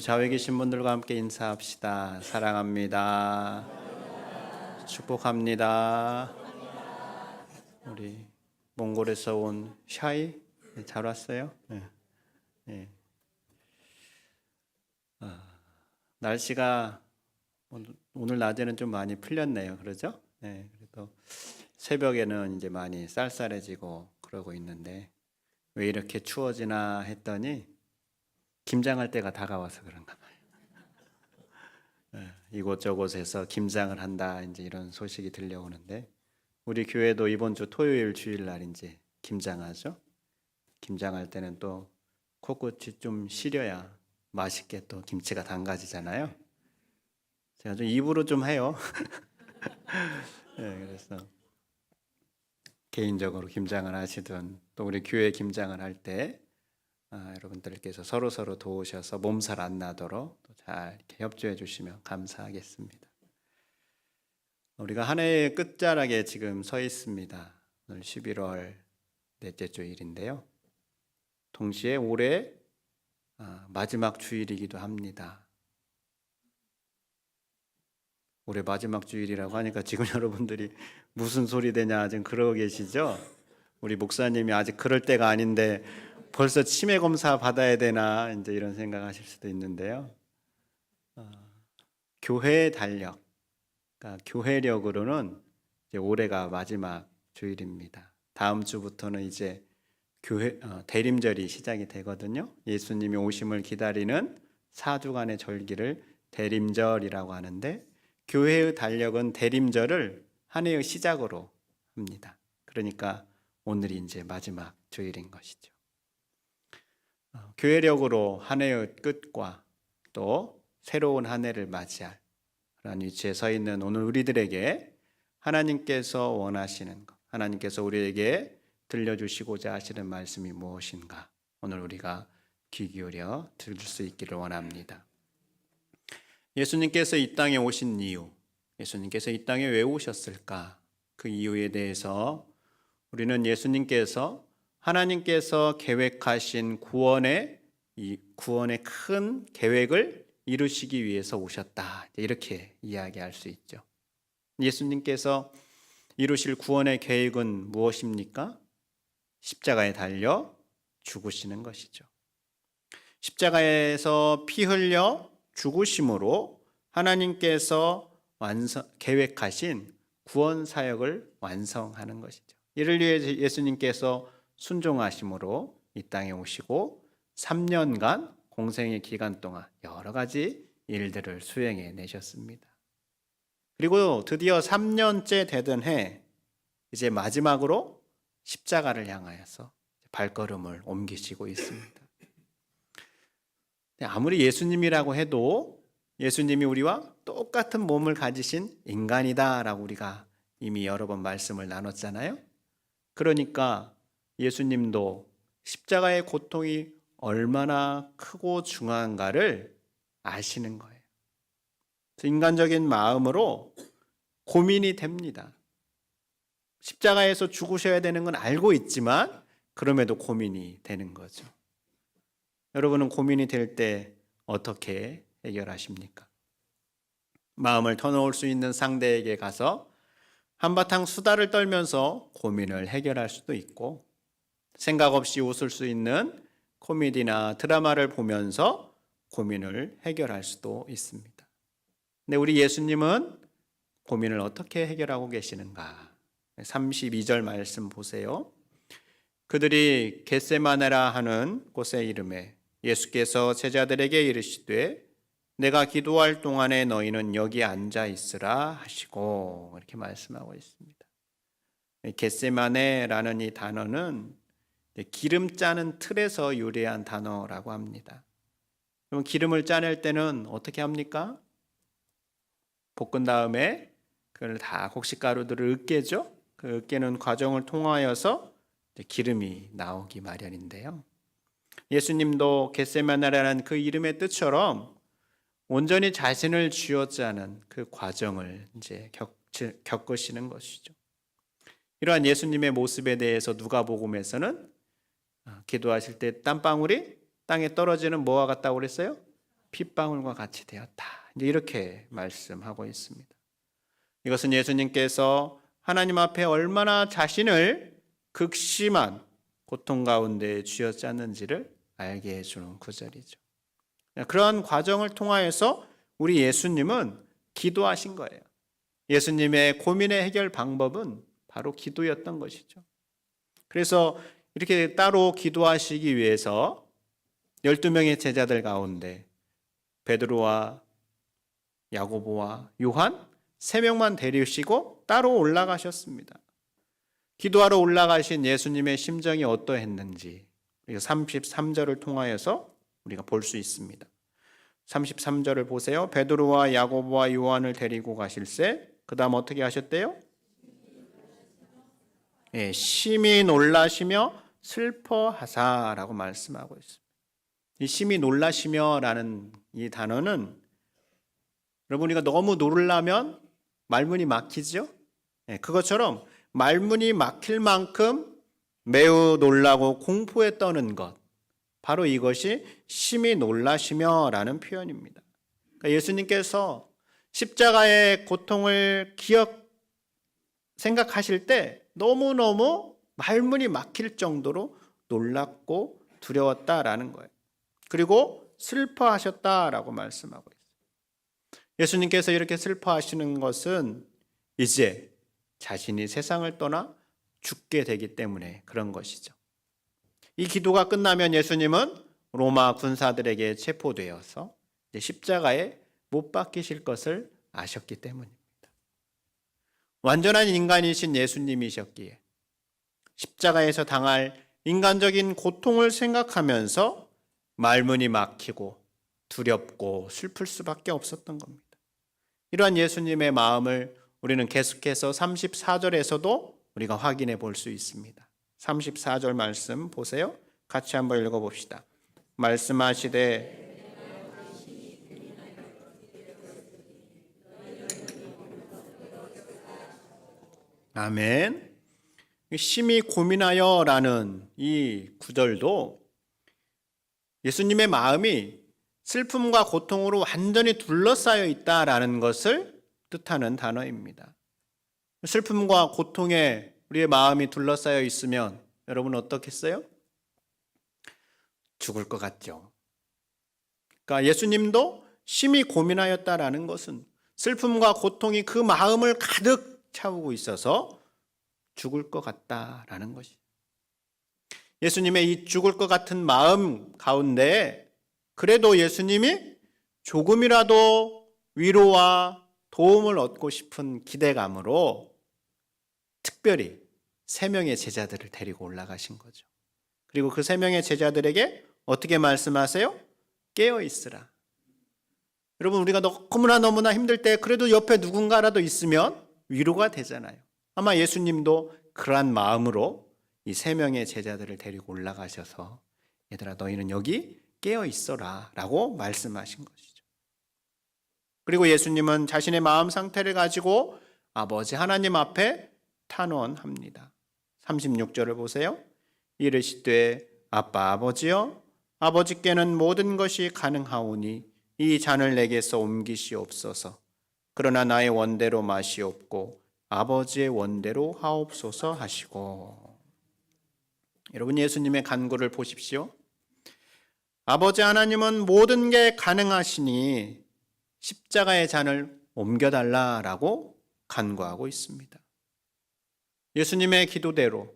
좌우에 계신 분들과 함께 인사합시다. 사랑합니다. 축복합니다. 우리 몽골에서 온 샤이 네, 잘 왔어요. 네. 네. 아, 날씨가 오늘 낮에는 좀 많이 풀렸네요. 그러죠? 네. 그래도 새벽에는 이제 많이 쌀쌀해지고 그러고 있는데 왜 이렇게 추워지나 했더니 김장할 때가 다가와서 그런가 봐요. 예, 이곳저곳에서 김장을 한다 이제 이런 소식이 들려오는데 우리 교회도 이번 주 토요일 주일날 이제 김장하죠. 김장할 때는 또 코끝이 좀 시려야 맛있게 또 김치가 담가지잖아요. 제가 좀 입으로 좀 해요. 예, 그래서 개인적으로 김장을 하시든 또 우리 교회 김장을 할 때 아, 여러분들께서 서로 서로 도우셔서 몸살 안 나도록 또잘 협조해 주시면 감사하겠습니다. 우리가 한 해의 끝자락에 지금 서 있습니다. 오늘 11월 넷째 주일인데요. 동시에 올해 아, 마지막 주일이기도 합니다. 올해 마지막 주일이라고 하니까 지금 여러분들이 무슨 소리 되냐 지금 그러고 계시죠? 우리 목사님이 아직 그럴 때가 아닌데 벌써 치매 검사 받아야 되나 이제 이런 생각하실 수도 있는데요. 어, 교회의 달력, 그러니까 교회력으로는 올해가 마지막 주일입니다. 다음 주부터는 이제 교회 어, 대림절이 시작이 되거든요. 예수님이 오심을 기다리는 사주간의 절기를 대림절이라고 하는데 교회의 달력은 대림절을 한 해의 시작으로 합니다. 그러니까 오늘이 이제 마지막 주일인 것이죠. 어, 교회력으로 한 해의 끝과 또 새로운 한 해를 맞이할 그런 위치에 서 있는 오늘 우리들에게 하나님께서 원하시는 것, 하나님께서 우리에게 들려주시고자 하시는 말씀이 무엇인가? 오늘 우리가 귀 기울여 들을 수 있기를 원합니다. 예수님께서 이 땅에 오신 이유, 예수님께서 이 땅에 왜 오셨을까? 그 이유에 대해서 우리는 예수님께서 하나님께서 계획하신 구원의 이 구원의 큰 계획을 이루시기 위해서 오셨다. 이렇게 이야기할 수 있죠. 예수님께서 이루실 구원의 계획은 무엇입니까? 십자가에 달려 죽으시는 것이죠. 십자가에서 피 흘려 죽으심으로 하나님께서 완성, 계획하신 구원 사역을 완성하는 것이죠. 이를 위해 예수님께서 순종하심으로 이 땅에 오시고 3년간 공생의 기간 동안 여러 가지 일들을 수행해 내셨습니다. 그리고 드디어 3년째 되던 해 이제 마지막으로 십자가를 향하여서 발걸음을 옮기시고 있습니다. 아무리 예수님이라고 해도 예수님이 우리와 똑같은 몸을 가지신 인간이다라고 우리가 이미 여러 번 말씀을 나눴잖아요. 그러니까 예수님도 십자가의 고통이 얼마나 크고 중요한가를 아시는 거예요. 인간적인 마음으로 고민이 됩니다. 십자가에서 죽으셔야 되는 건 알고 있지만 그럼에도 고민이 되는 거죠. 여러분은 고민이 될 때 어떻게 해결하십니까? 마음을 터놓을 수 있는 상대에게 가서 한바탕 수다를 떨면서 고민을 해결할 수도 있고 생각 없이 웃을 수 있는 코미디나 드라마를 보면서 고민을 해결할 수도 있습니다. 근데 우리 예수님은 고민을 어떻게 해결하고 계시는가? 32절 말씀 보세요. 그들이 겟세마네라 하는 곳의 이름에 예수께서 제자들에게 이르시되 내가 기도할 동안에 너희는 여기 앉아 있으라 하시고 이렇게 말씀하고 있습니다. 겟세마네라는 이 단어는 기름 짜는 틀에서 유래한 단어라고 합니다. 그럼 기름을 짜낼 때는 어떻게 합니까? 볶은 다음에 그걸 다 곡식가루들을 으깨죠. 그 으깨는 과정을 통하여서 기름이 나오기 마련인데요. 예수님도 겟세마나라는 그 이름의 뜻처럼 온전히 자신을 쥐어짜는 그 과정을 이제 겪으시는 것이죠. 이러한 예수님의 모습에 대해서 누가복음에서는 아, 기도하실 때 땀방울이 땅에 떨어지는 뭐와 같다고 그랬어요? 핏방울과 같이 되었다. 이제 이렇게 말씀하고 있습니다. 이것은 예수님께서 하나님 앞에 얼마나 자신을 극심한 고통 가운데 쥐어짰는지를 알게 해주는 구절이죠. 그러한 과정을 통하여서 우리 예수님은 기도하신 거예요. 예수님의 고민의 해결 방법은 바로 기도였던 것이죠. 그래서 이렇게 따로 기도하시기 위해서 12명의 제자들 가운데 베드로와 야고보와 요한 세 명만 데리시고 따로 올라가셨습니다. 기도하러 올라가신 예수님의 심정이 어떠했는지 33절을 통하여서 우리가 볼 수 있습니다. 33절을 보세요. 베드로와 야고보와 요한을 데리고 가실새 그다음 어떻게 하셨대요? 예, 심히 놀라시며 슬퍼하사라고 말씀하고 있습니다. 이 심히 놀라시며라는 이 단어는 여러분 우리가 너무 놀라면 말문이 막히죠? 예, 그것처럼 말문이 막힐 만큼 매우 놀라고 공포에 떠는 것 바로 이것이 심히 놀라시며라는 표현입니다. 그러니까 예수님께서 십자가의 고통을 기억 생각하실 때 너무너무 말문이 막힐 정도로 놀랐고 두려웠다라는 거예요. 그리고 슬퍼하셨다라고 말씀하고 있어요. 예수님께서 이렇게 슬퍼하시는 것은 이제 자신이 세상을 떠나 죽게 되기 때문에 그런 것이죠. 이 기도가 끝나면 예수님은 로마 군사들에게 체포되어서 십자가에 못 박히실 것을 아셨기 때문입니다. 완전한 인간이신 예수님이셨기에 십자가에서 당할 인간적인 고통을 생각하면서 말문이 막히고 두렵고 슬플 수밖에 없었던 겁니다. 이러한 예수님의 마음을 우리는 계속해서 34절에서도 우리가 확인해 볼 수 있습니다. 34절 말씀 보세요. 같이 한번 읽어 봅시다. 말씀하시되 아멘. 심히 고민하여 라는 이 구절도 예수님의 마음이 슬픔과 고통으로 완전히 둘러싸여 있다라는 것을 뜻하는 단어입니다. 슬픔과 고통에 우리의 마음이 둘러싸여 있으면 여러분 어떻겠어요? 죽을 것 같죠. 그러니까 예수님도 심히 고민하였다라는 것은 슬픔과 고통이 그 마음을 가득 차오고 있어서 죽을 것 같다라는 것이. 예수님의 이 죽을 것 같은 마음 가운데 그래도 예수님이 조금이라도 위로와 도움을 얻고 싶은 기대감으로 특별히 세 명의 제자들을 데리고 올라가신 거죠. 그리고 그 세 명의 제자들에게 어떻게 말씀하세요? 깨어 있으라. 여러분 우리가 너무나 너무나 힘들 때 그래도 옆에 누군가라도 있으면 위로가 되잖아요. 아마 예수님도 그러한 마음으로 이 세 명의 제자들을 데리고 올라가셔서 얘들아 너희는 여기 깨어 있어라라고 말씀하신 것이죠. 그리고 예수님은 자신의 마음 상태를 가지고 아버지 하나님 앞에 탄원합니다. 36절을 보세요. 이르시되 아빠 아버지여 아버지께는 모든 것이 가능하오니 이 잔을 내게서 옮기시옵소서. 그러나 나의 원대로 마시옵고 아버지의 원대로 하옵소서 하시고 여러분 예수님의 간구를 보십시오. 아버지 하나님은 모든 게 가능하시니 십자가의 잔을 옮겨달라라고 간구하고 있습니다. 예수님의 기도대로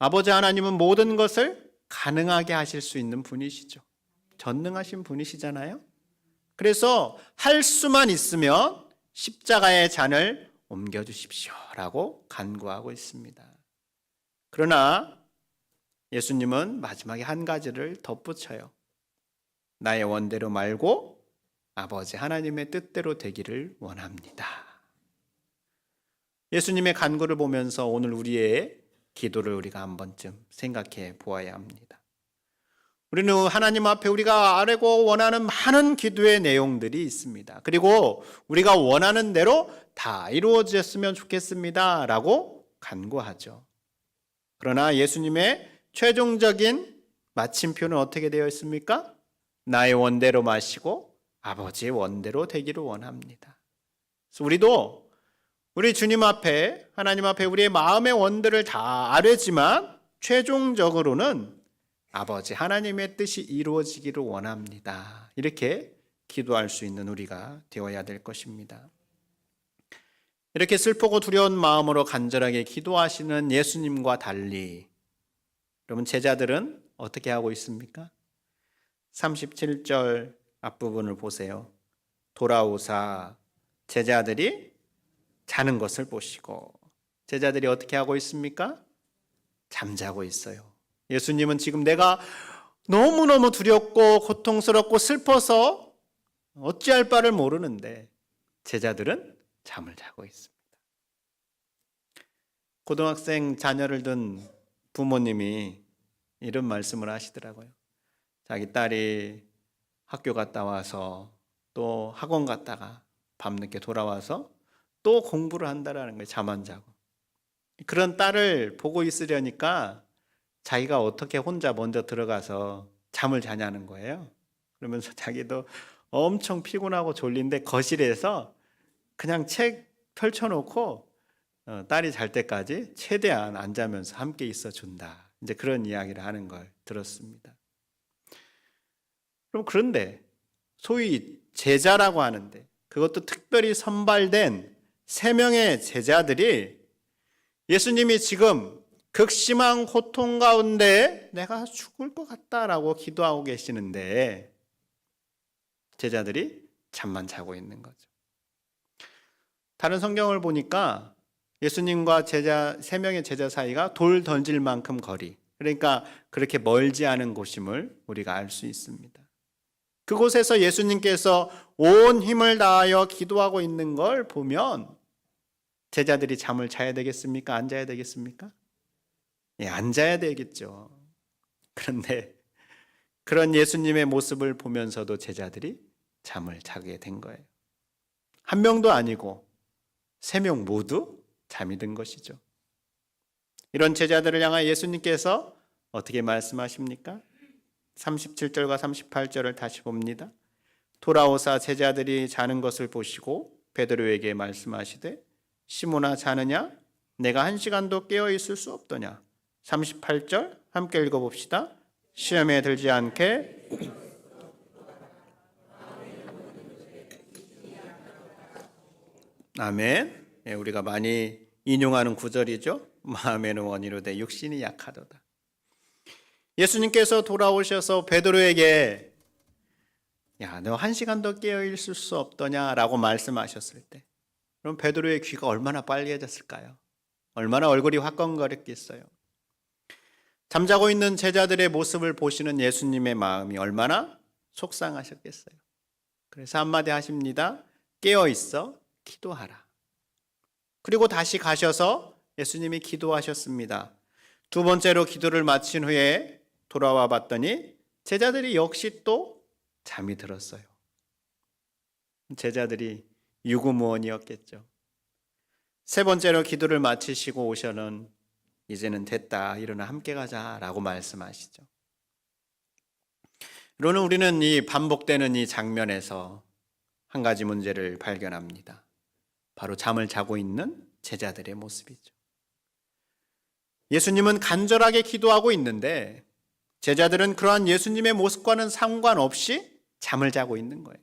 아버지 하나님은 모든 것을 가능하게 하실 수 있는 분이시죠. 전능하신 분이시잖아요. 그래서 할 수만 있으면 십자가의 잔을 옮겨 주십시오라고 간구하고 있습니다. 그러나 예수님은 마지막에 한 가지를 덧붙여요. 나의 원대로 말고 아버지 하나님의 뜻대로 되기를 원합니다. 예수님의 간구를 보면서 오늘 우리의 기도를 우리가 한 번쯤 생각해 보아야 합니다. 우리는 하나님 앞에 우리가 아뢰고 원하는 많은 기도의 내용들이 있습니다. 그리고 우리가 원하는 대로 다 이루어졌으면 좋겠습니다. 라고 간구하죠. 그러나 예수님의 최종적인 마침표는 어떻게 되어 있습니까? 나의 원대로 마시고 아버지의 원대로 되기를 원합니다. 그래서 우리도 우리 주님 앞에 하나님 앞에 우리의 마음의 원들을 다 아뢰지만 최종적으로는 아버지 하나님의 뜻이 이루어지기를 원합니다. 이렇게 기도할 수 있는 우리가 되어야 될 것입니다. 이렇게 슬프고 두려운 마음으로 간절하게 기도하시는 예수님과 달리 여러분 제자들은 어떻게 하고 있습니까? 37절 앞부분을 보세요. 돌아오사 제자들이 자는 것을 보시고 제자들이 어떻게 하고 있습니까? 잠자고 있어요. 예수님은 지금 내가 너무너무 두렵고 고통스럽고 슬퍼서 어찌할 바를 모르는데 제자들은 잠을 자고 있습니다. 고등학생 자녀를 둔 부모님이 이런 말씀을 하시더라고요. 자기 딸이 학교 갔다 와서 또 학원 갔다가 밤늦게 돌아와서 또 공부를 한다라는 거예요. 잠 안 자고. 그런 딸을 보고 있으려니까 자기가 어떻게 혼자 먼저 들어가서 잠을 자냐는 거예요. 그러면서 자기도 엄청 피곤하고 졸린데 거실에서 그냥 책 펼쳐놓고 어, 딸이 잘 때까지 최대한 안 자면서 함께 있어 준다. 이제 그런 이야기를 하는 걸 들었습니다. 그럼 그런데 소위 제자라고 하는데 그것도 특별히 선발된 세 명의 제자들이 예수님이 지금 극심한 고통 가운데 내가 죽을 것 같다라고 기도하고 계시는데 제자들이 잠만 자고 있는 거죠. 다른 성경을 보니까 예수님과 제자 세 명의 제자 사이가 돌 던질 만큼 거리. 그러니까 그렇게 멀지 않은 곳임을 우리가 알 수 있습니다. 그곳에서 예수님께서 온 힘을 다하여 기도하고 있는 걸 보면 제자들이 잠을 자야 되겠습니까? 안 자야 되겠습니까? 예, 안 자야 되겠죠. 그런데 그런 예수님의 모습을 보면서도 제자들이 잠을 자게 된 거예요. 한 명도 아니고 세 명 모두 잠이 든 것이죠. 이런 제자들을 향하 예수님께서 어떻게 말씀하십니까? 37절과 38절을 다시 봅니다. 돌아오사 제자들이 자는 것을 보시고 베드로에게 말씀하시되 시모나 자느냐? 내가 한 시간도 깨어 있을 수 없더냐? 38절 함께 읽어 봅시다. 시험에 들지 않게 아멘. 예, 우리가 많이 인용하는 구절이죠. 마음에는 원이로되 육신이 약하도다. 예수님께서 돌아오셔서 베드로에게 야, 너 한 시간도 깨어 있을 수 없더냐라고 말씀하셨을 때 그럼 베드로의 귀가 얼마나 빨개졌을까요? 얼마나 얼굴이 화끈거렸겠어요. 잠자고 있는 제자들의 모습을 보시는 예수님의 마음이 얼마나 속상하셨겠어요. 그래서 한마디 하십니다. 깨어 있어 기도하라. 그리고 다시 가셔서 예수님이 기도하셨습니다. 두 번째로 기도를 마친 후에 돌아와 봤더니 제자들이 역시 또 잠이 들었어요. 제자들이 유구무원이었겠죠. 세 번째로 기도를 마치시고 오셔는 이제는 됐다. 일어나 함께 가자라고 말씀하시죠. 이로는 우리는 이 반복되는 이 장면에서 한 가지 문제를 발견합니다. 바로 잠을 자고 있는 제자들의 모습이죠. 예수님은 간절하게 기도하고 있는데 제자들은 그러한 예수님의 모습과는 상관없이 잠을 자고 있는 거예요.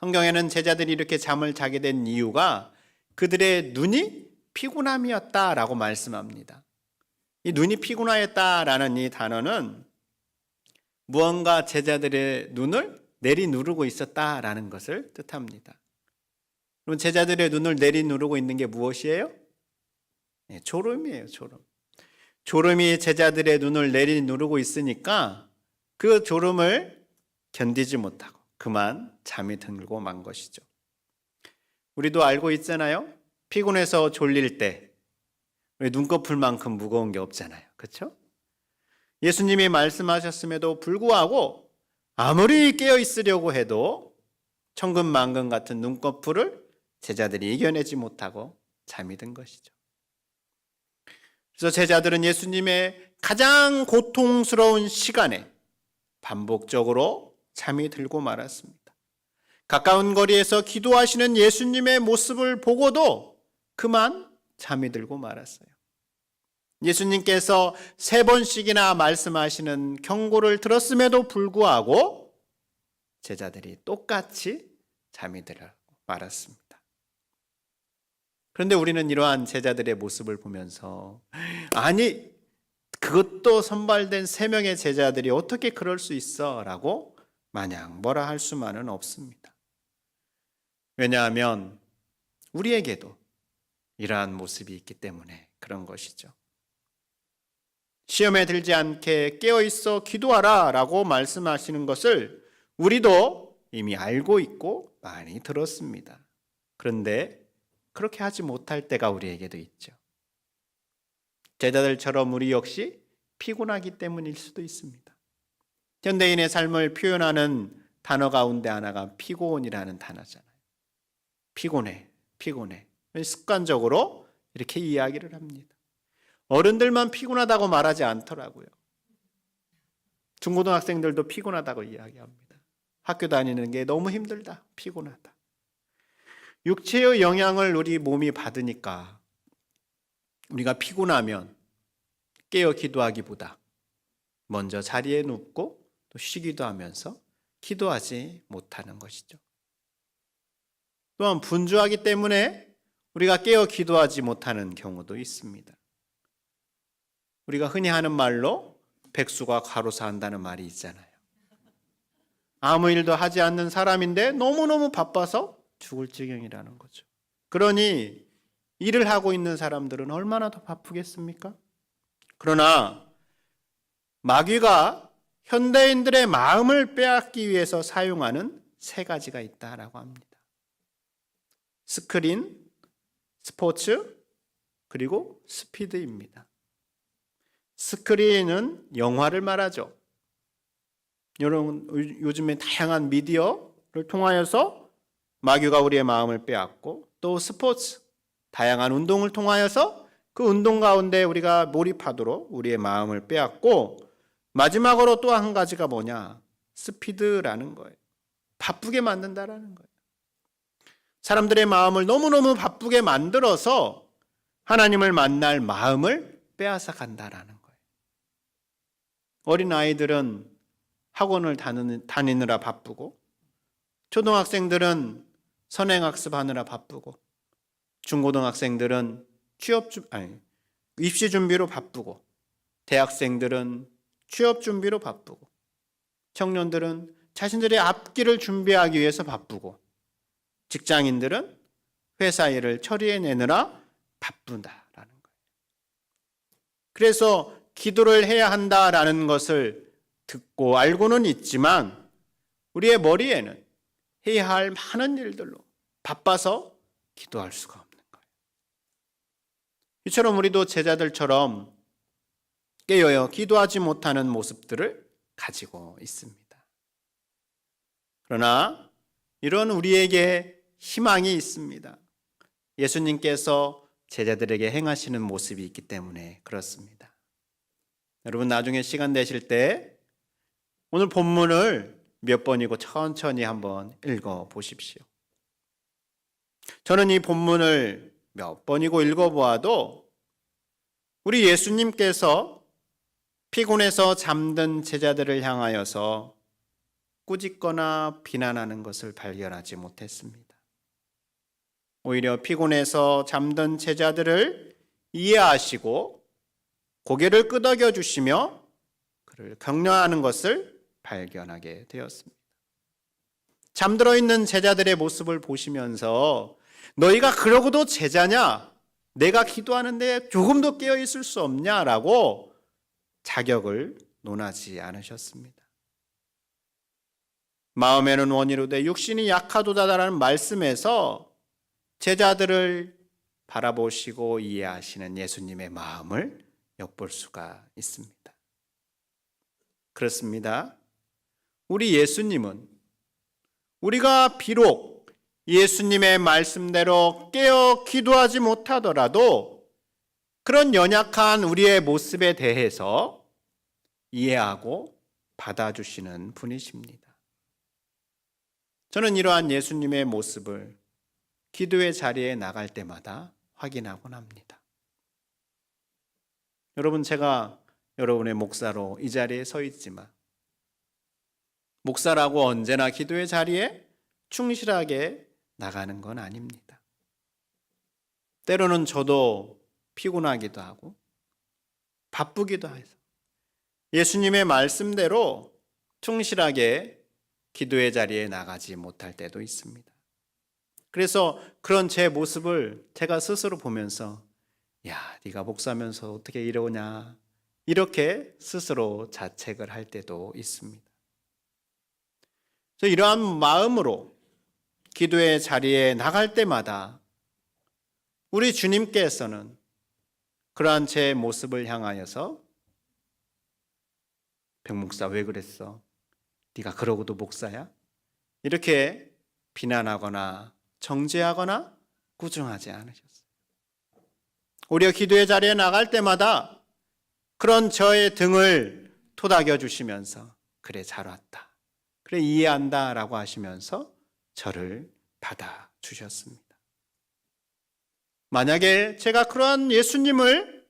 성경에는 제자들이 이렇게 잠을 자게 된 이유가 그들의 눈이 피곤함이었다라고 말씀합니다. 이 눈이 피곤하였다라는 이 단어는 무언가 제자들의 눈을 내리누르고 있었다라는 것을 뜻합니다. 그럼 제자들의 눈을 내리누르고 있는 게 무엇이에요? 네, 졸음이에요, 졸음. 졸음이 제자들의 눈을 내리누르고 있으니까 그 졸음을 견디지 못하고 그만 잠이 들고 만 것이죠. 우리도 알고 있잖아요. 피곤해서 졸릴 때 눈꺼풀만큼 무거운 게 없잖아요. 그렇죠? 예수님이 말씀하셨음에도 불구하고 아무리 깨어 있으려고 해도 천근만근 같은 눈꺼풀을 제자들이 이겨내지 못하고 잠이 든 것이죠. 그래서 제자들은 예수님의 가장 고통스러운 시간에 반복적으로 잠이 들고 말았습니다. 가까운 거리에서 기도하시는 예수님의 모습을 보고도 그만 잠이 들고 말았어요. 예수님께서 세 번씩이나 말씀하시는 경고를 들었음에도 불구하고 제자들이 똑같이 잠이 들어 말았습니다. 그런데 우리는 이러한 제자들의 모습을 보면서 아니 그것도 선발된 세 명의 제자들이 어떻게 그럴 수 있어라고 마냥 뭐라 할 수만은 없습니다. 왜냐하면 우리에게도 이러한 모습이 있기 때문에 그런 것이죠. 시험에 들지 않게 깨어 있어 기도하라 라고 말씀하시는 것을 우리도 이미 알고 있고 많이 들었습니다. 그런데 그렇게 하지 못할 때가 우리에게도 있죠. 제자들처럼 우리 역시 피곤하기 때문일 수도 있습니다. 현대인의 삶을 표현하는 단어 가운데 하나가 피곤이라는 단어잖아요. 피곤해, 피곤해. 습관적으로 이렇게 이야기를 합니다. 어른들만 피곤하다고 말하지 않더라고요. 중고등학생들도 피곤하다고 이야기합니다. 학교 다니는 게 너무 힘들다, 피곤하다. 육체의 영향을 우리 몸이 받으니까 우리가 피곤하면 깨어 기도하기보다 먼저 자리에 눕고 또 쉬기도 하면서 기도하지 못하는 것이죠. 또한 분주하기 때문에 우리가 깨어 기도하지 못하는 경우도 있습니다. 우리가 흔히 하는 말로 백수가 과로사 한다는 말이 있잖아요. 아무 일도 하지 않는 사람인데 너무너무 바빠서 죽을 지경이라는 거죠. 그러니 일을 하고 있는 사람들은 얼마나 더 바쁘겠습니까? 그러나 마귀가 현대인들의 마음을 빼앗기 위해서 사용하는 세 가지가 있다라고 합니다. 스크린, 스포츠, 그리고 스피드입니다. 스크린은 영화를 말하죠. 여러분 요즘에 다양한 미디어를 통하여서 마귀가 우리의 마음을 빼앗고 또 스포츠 다양한 운동을 통하여서 그 운동 가운데 우리가 몰입하도록 우리의 마음을 빼앗고 마지막으로 또 한 가지가 뭐냐? 스피드라는 거예요. 바쁘게 만든다라는 거예요. 사람들의 마음을 너무너무 바쁘게 만들어서 하나님을 만날 마음을 빼앗아 간다라는 거예요. 어린 아이들은 학원을 다니느라 바쁘고 초등학생들은 선행학습 하느라 바쁘고 중고등학생들은 취업 준 아니 입시 준비로 바쁘고 대학생들은 취업 준비로 바쁘고 청년들은 자신들의 앞길을 준비하기 위해서 바쁘고 직장인들은 회사 일을 처리해내느라 바쁜다라는 거예요. 그래서 기도를 해야 한다라는 것을 듣고 알고는 있지만 우리의 머리에는 해야 할 많은 일들로 바빠서 기도할 수가 없는 거예요. 이처럼 우리도 제자들처럼 깨어요 기도하지 못하는 모습들을 가지고 있습니다. 그러나 이런 우리에게 희망이 있습니다. 예수님께서 제자들에게 행하시는 모습이 있기 때문에 그렇습니다. 여러분 나중에 시간 되실 때 오늘 본문을 몇 번이고 천천히 한번 읽어 보십시오. 저는 이 본문을 몇 번이고 읽어 보아도 우리 예수님께서 피곤해서 잠든 제자들을 향하여서 꾸짖거나 비난하는 것을 발견하지 못했습니다. 오히려 피곤해서 잠든 제자들을 이해하시고 고개를 끄덕여 주시며 그를 격려하는 것을 발견하게 되었습니다. 잠들어 있는 제자들의 모습을 보시면서 너희가 그러고도 제자냐? 내가 기도하는데 조금도 깨어 있을 수 없냐라고 자격을 논하지 않으셨습니다. 마음에는 원이로되 육신이 약하도다라는 말씀에서 제자들을 바라보시고 이해하시는 예수님의 마음을 엿볼 수가 있습니다. 그렇습니다. 우리 예수님은 우리가 비록 예수님의 말씀대로 깨어 기도하지 못하더라도 그런 연약한 우리의 모습에 대해서 이해하고 받아주시는 분이십니다. 저는 이러한 예수님의 모습을 기도의 자리에 나갈 때마다 확인하곤 합니다. 여러분, 제가 여러분의 목사로 이 자리에 서 있지만, 목사라고 언제나 기도의 자리에 충실하게 나가는 건 아닙니다. 때로는 저도 피곤하기도 하고, 바쁘기도 해서, 예수님의 말씀대로 충실하게 기도의 자리에 나가지 못할 때도 있습니다. 그래서 그런 제 모습을 제가 스스로 보면서 야, 네가 목사면서 어떻게 이러냐 이렇게 스스로 자책을 할 때도 있습니다. 저 이러한 마음으로 기도의 자리에 나갈 때마다 우리 주님께서는 그러한 제 모습을 향하여서 백목사 왜 그랬어? 네가 그러고도 목사야? 이렇게 비난하거나 정죄하거나 꾸중하지 않으셨어요. 오히려 기도의 자리에 나갈 때마다 그런 저의 등을 토닥여 주시면서 그래 잘 왔다. 그래 이해한다라고 하시면서 저를 받아 주셨습니다. 만약에 제가 그러한 예수님을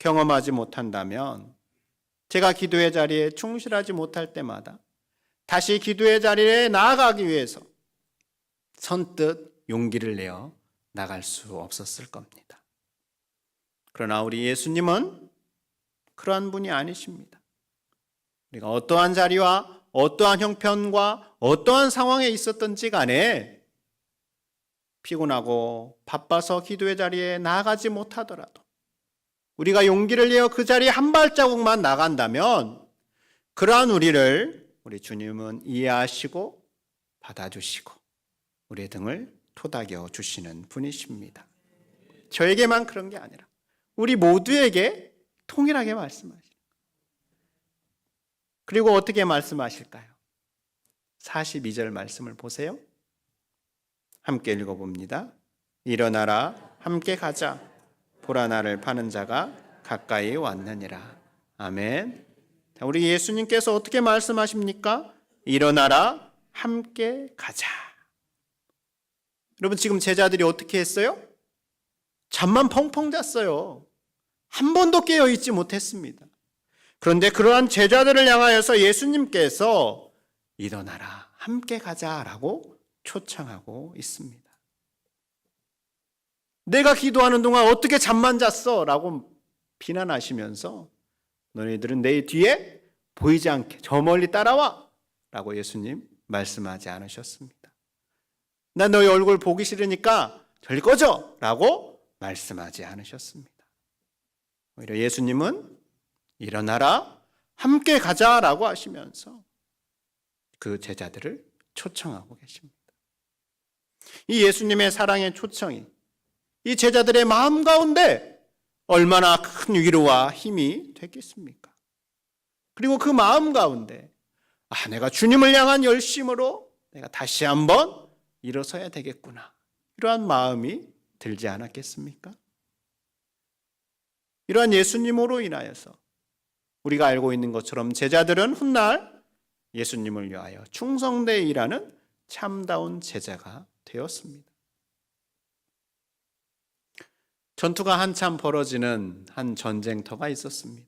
경험하지 못한다면 제가 기도의 자리에 충실하지 못할 때마다 다시 기도의 자리에 나아가기 위해서 선뜻 용기를 내어 나갈 수 없었을 겁니다. 그러나 우리 예수님은 그러한 분이 아니십니다. 우리가 어떠한 자리와 어떠한 형편과 어떠한 상황에 있었던지 간에 피곤하고 바빠서 기도의 자리에 나아가지 못하더라도 우리가 용기를 내어 그 자리에 한 발자국만 나간다면 그러한 우리를 우리 주님은 이해하시고 받아주시고 우리의 등을 토닥여 주시는 분이십니다. 저에게만 그런 게 아니라 우리 모두에게 통일하게 말씀하시는 그리고 어떻게 말씀하실까요? 42절 말씀을 보세요. 함께 읽어봅니다. 일어나라, 함께 가자. 보라 나를 파는 자가 가까이 왔느니라. 아멘. 자, 우리 예수님께서 어떻게 말씀하십니까? 일어나라, 함께 가자. 여러분, 지금 제자들이 어떻게 했어요? 잠만 펑펑 잤어요. 한 번도 깨어 있지 못했습니다. 그런데 그러한 제자들을 향하여서 예수님께서 일어나라, 함께 가자라고 초청하고 있습니다. 내가 기도하는 동안 어떻게 잠만 잤어? 라고 비난하시면서 너희들은 내 뒤에 보이지 않게 저 멀리 따라와 라고 예수님 말씀하지 않으셨습니다. 난 너희 얼굴 보기 싫으니까 저리 꺼져 라고 말씀하지 않으셨습니다. 오히려 예수님은 일어나라 함께 가자 라고 하시면서 그 제자들을 초청하고 계십니다. 이 예수님의 사랑의 초청이 이 제자들의 마음 가운데 얼마나 큰 위로와 힘이 됐겠습니까? 그리고 그 마음 가운데 아, 내가 주님을 향한 열심으로 내가 다시 한번 일어서야 되겠구나. 이러한 마음이 들지 않았겠습니까? 이러한 예수님으로 인하여서 우리가 알고 있는 것처럼 제자들은 훗날 예수님을 위하여 충성되어 일하는 참다운 제자가 되었습니다. 전투가 한참 벌어지는 한 전쟁터가 있었습니다.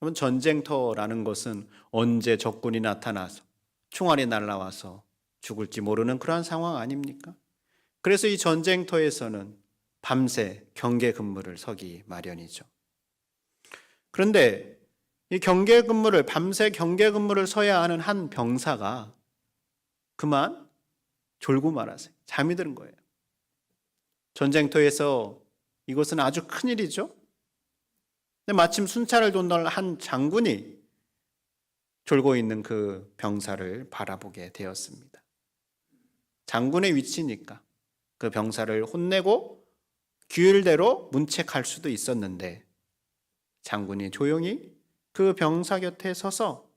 그러면 전쟁터라는 것은 언제 적군이 나타나서 총알이 날라와서 죽을지 모르는 그러한 상황 아닙니까? 그래서 이 전쟁터에서는 밤새 경계 근무를 서기 마련이죠. 그런데 이 경계 근무를 밤새 경계 근무를 서야 하는 한 병사가 그만 졸고 말았어요. 잠이 드는 거예요. 전쟁터에서 이것은 아주 큰 일이죠. 근데 마침 순찰을 돕던 한 장군이 졸고 있는 그 병사를 바라보게 되었습니다. 장군의 위치니까 그 병사를 혼내고 규율대로 문책할 수도 있었는데 장군이 조용히 그 병사 곁에 서서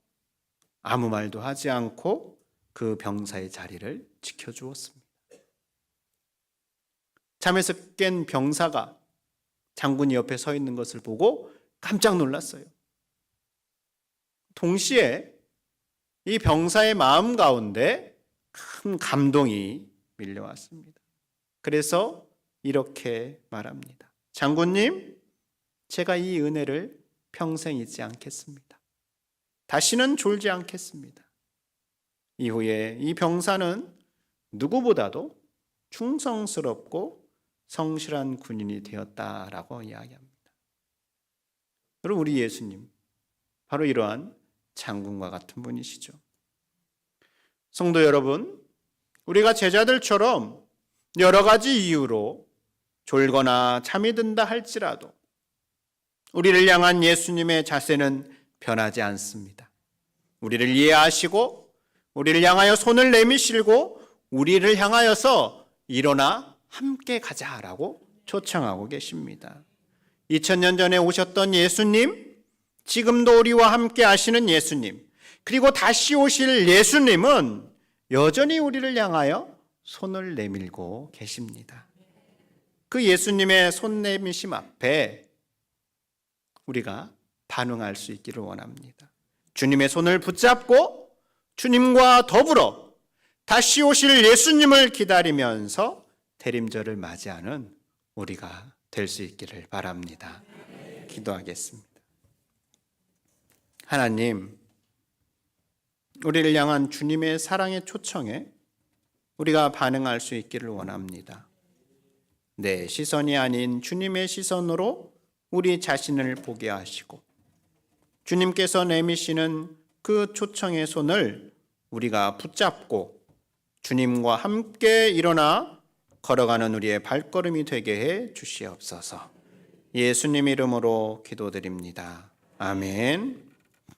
아무 말도 하지 않고 그 병사의 자리를 지켜주었습니다. 잠에서 깬 병사가 장군이 옆에 서 있는 것을 보고 깜짝 놀랐어요. 동시에 이 병사의 마음 가운데 큰 감동이 밀려왔습니다. 그래서 이렇게 말합니다. 장군님, 제가 이 은혜를 평생 잊지 않겠습니다. 다시는 졸지 않겠습니다. 이후에 이 병사는 누구보다도 충성스럽고 성실한 군인이 되었다라고 이야기합니다. 여러분, 우리 예수님, 바로 이러한 장군과 같은 분이시죠. 성도 여러분, 우리가 제자들처럼 여러 가지 이유로 졸거나 잠이 든다 할지라도 우리를 향한 예수님의 자세는 변하지 않습니다. 우리를 이해하시고 우리를 향하여 손을 내미시고 우리를 향하여서 일어나 함께 가자라고 초청하고 계십니다. 2000년 전에 오셨던 예수님, 지금도 우리와 함께 하시는 예수님, 그리고 다시 오실 예수님은 여전히 우리를 향하여 손을 내밀고 계십니다. 그 예수님의 손 내미심 앞에 우리가 반응할 수 있기를 원합니다. 주님의 손을 붙잡고 주님과 더불어 다시 오실 예수님을 기다리면서 대림절을 맞이하는 우리가 될 수 있기를 바랍니다. 기도하겠습니다. 하나님, 우리를 향한 주님의 사랑의 초청에 우리가 반응할 수 있기를 원합니다. 내 시선이 아닌 주님의 시선으로 우리 자신을 보게 하시고 주님께서 내미시는 그 초청의 손을 우리가 붙잡고 주님과 함께 일어나 걸어가는 우리의 발걸음이 되게 해 주시옵소서. 예수님 이름으로 기도드립니다. 아멘.